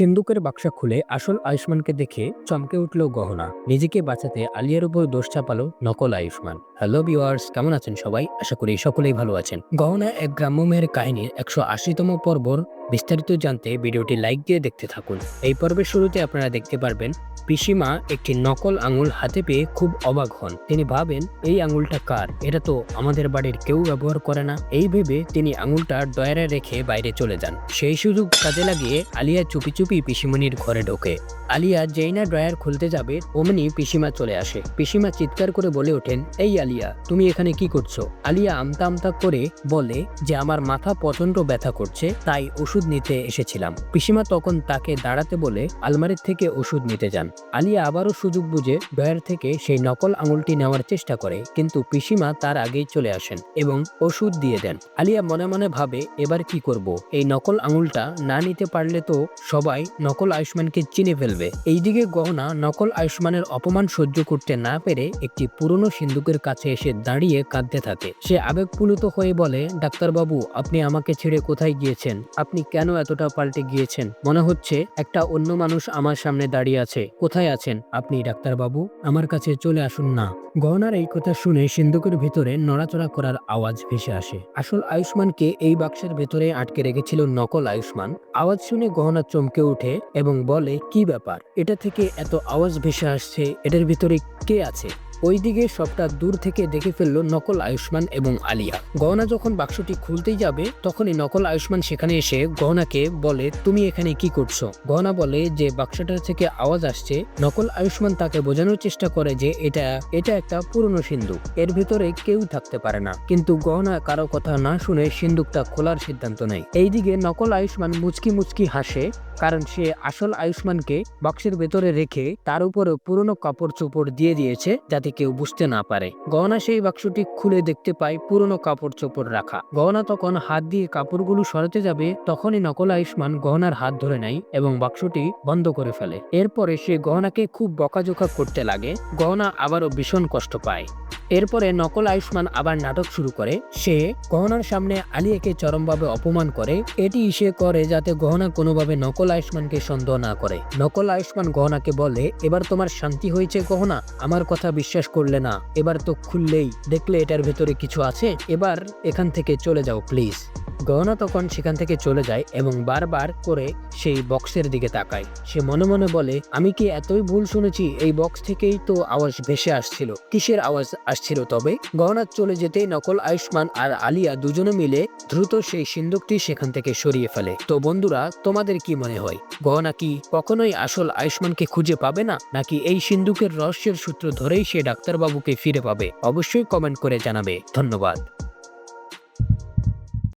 সিন্দুকের বাক্সা খুলে আসল আয়ুষ্মানকে দেখে চমকে উঠল গহনা। নিজেকে বাঁচাতে আলিয়ার উপর দোষ চাপালো নকল আয়ুষ্মান। হ্যালো ভিওয়ার্স কেমন আছেন সবাই? আশা করি সকলেই ভালো আছেন। গহনা এক গ্রাম্য মেয়ের কাহিনীর একশো আশিতম পর্বর বিস্তারিত জানতে ভিডিওটি লাইক দিয়ে দেখতে থাকুন। এই পর্বের শুরুতে আপনারা দেখতে পারবেন, পিসিমা একটি নকল আঙুল হাতে পেয়ে খুব অবাক হন। তিনি ভাবেন, এই আঙুলটা কার? এটা তো আমাদের বাড়ির কেউ ব্যবহার করে না। এই ভেবে তিনি আঙুলটা ডয়ারে রেখে বাইরে চলে যান। সেই সুযোগ কাজে লাগিয়ে আলিয়া চুপি চুপি পিসিমণির ঘরে ঢোকে। আলিয়া যেই না ড্রয়ার খুলতে যাবে অমনি পিসিমা চলে আসে। পিসিমা চিৎকার করে বলে ওঠেন, এই আলিয়া, তুমি এখানে কি করছ? আলিয়া আমতা আমতা করে বলে যে, আমার মাথা প্রচণ্ড ব্যথা করছে, তাই ওষুধ নিতে এসেছিলাম। পিসিমা তখন তাকে দাঁড়াতে বলে, আলমারির থেকে ওষুধ নিতে যান। আলিয়া আবারও সুযোগ বুঝে ড্রয়ার থেকে সেই নকল আঙুলটি নেওয়ার চেষ্টা করে, কিন্তু পিসিমা তার আগেই চলে আসেন এবং ওষুধ দিয়ে দেন। আলিয়া মনে মনে ভাবে, এবার কি করব? এই নকল আঙুলটা না নিতে পারলে তো সবাই নকল আয়ুষ্মানকে চিনে ফেলবে। এইদিকে গহনা নকল আয়ুষ্মানের অপমান সহ্য করতে না পেরে একটি পুরনো সিন্ধুকের কাছে এসে দাঁড়িয়ে কাঁদতে থাকে। সে আবেগপুলুত হয়ে বলে, ডাক্তারবাবু, আপনি আমাকে ছেড়ে কোথায় গিয়েছেন? আপনি কেন এতটা পাল্টে গিয়েছেন? মনে হচ্ছে একটা অন্য মানুষ আমার সামনে দাঁড়িয়ে আছে। কোথায় আছেন? আপনি ডাক্তারবাবু, আমার কাছে চলে আসুন না। গহনার এই কথা শুনে সিন্ধুকের ভিতরে নড়াচড়া করার আওয়াজ ভেসে আসে। আসল আয়ুষ্মানকে এই বাক্সের ভেতরে আটকে রেখেছিল নকল আয়ুষ্মান। আওয়াজ শুনে গহনা চমকে ওঠে এবং বলে, কি ব্যাপার? এটা থেকে এত আওয়াজ ভেসে আসছে? এটার ভিতরে কে আছে? ওইদিকে সবটা দূর থেকে দেখে ফেলল নকল আয়ুষ্মান এবং আলিয়া। গহনা যখন বাক্সটি খুলতেই যাবে, তখনই নকল আয়ুষ্মান সেখানে এসে গহনাকে বলে, তুমি এখানে কি করছ? গহনা বলে যে বাক্সটা থেকে আওয়াজ আসছে, নকল আয়ুষ্মান তাকে বোঝানোর চেষ্টা করে যে এটা এটা একটা পুরনো সিন্ধুক এর ভিতরে কেউ থাকতে পারে না। কিন্তু গহনা কারও কথা না শুনে সিন্ধুকটা খোলার সিদ্ধান্ত নেয়। এইদিকে নকল আয়ুষ্মান মুচকি মুচকি হাসে, কারণ সে আসল আয়ুষ্মানকে বাক্সের ভেতরে রেখে তার উপরে পুরনো কাপড় চোপড় দিয়ে দিয়েছে, যাতে কেউ বুঝতে না পারে। গহনা সেই বাক্সটি খুলে দেখতে পায় পুরনো কাপড় চোপড় রাখা। গহনা তখন হাত দিয়ে কাপড়গুলো সরাতে যাবে, তখনই নকল আয়ুষ্মান গহনার হাত ধরে নেয় এবং বাক্সটি বন্ধ করে ফেলে। এরপরে সে গহনাকে খুব বকাঝোকা করতে লাগে। গহনা আবারও ভীষণ কষ্ট পায়। এরপরে নকল আয়ুষ্মান আবার নাটক শুরু করে। সে গহনার সামনে আলিয়াকে চরমভাবে অপমান করে। এটি সে করে যাতে গহনা কোনোভাবে নকল আয়ুষ্মানকে সন্দেহ না করে। নকল আয়ুষ্মান গহনাকে বলে, এবার তোমার শান্তি হয়েছে গহনা? আমার কথা বিশ্বাস করলে না। এবার তো খুললেই। দেখলে এটার ভেতরে কিছু আছে? এবার এখান থেকে চলে যাও, প্লিজ। গহনা তখন সেখান থেকে চলে যায় এবং বারবার করে সেই বক্সের দিকে তাকায়। সে মনে মনে বলে, আমি কি এতই ভুল শুনেছি? এই বক্স থেকেই তো আওয়াজ ভেসে আসছিল। কিসের আওয়াজ আসছিল তবে? গহনা চলে যেতেই নকল আয়ুষ্মান আর আলিয়া দুজনে মিলে দ্রুত সেই সিন্দুকটি সেখান থেকে সরিয়ে ফেলে। তো বন্ধুরা, তোমাদের কি মনে হয়? গহনা কি কখনোই আসল আয়ুষ্মানকে খুঁজে পাবে না? নাকি এই সিন্ধুকের রহস্যের সূত্র ধরেই সে ডাক্তারবাবুকে ফিরে পাবে? অবশ্যই কমেন্ট করে জানাবে। ধন্যবাদ।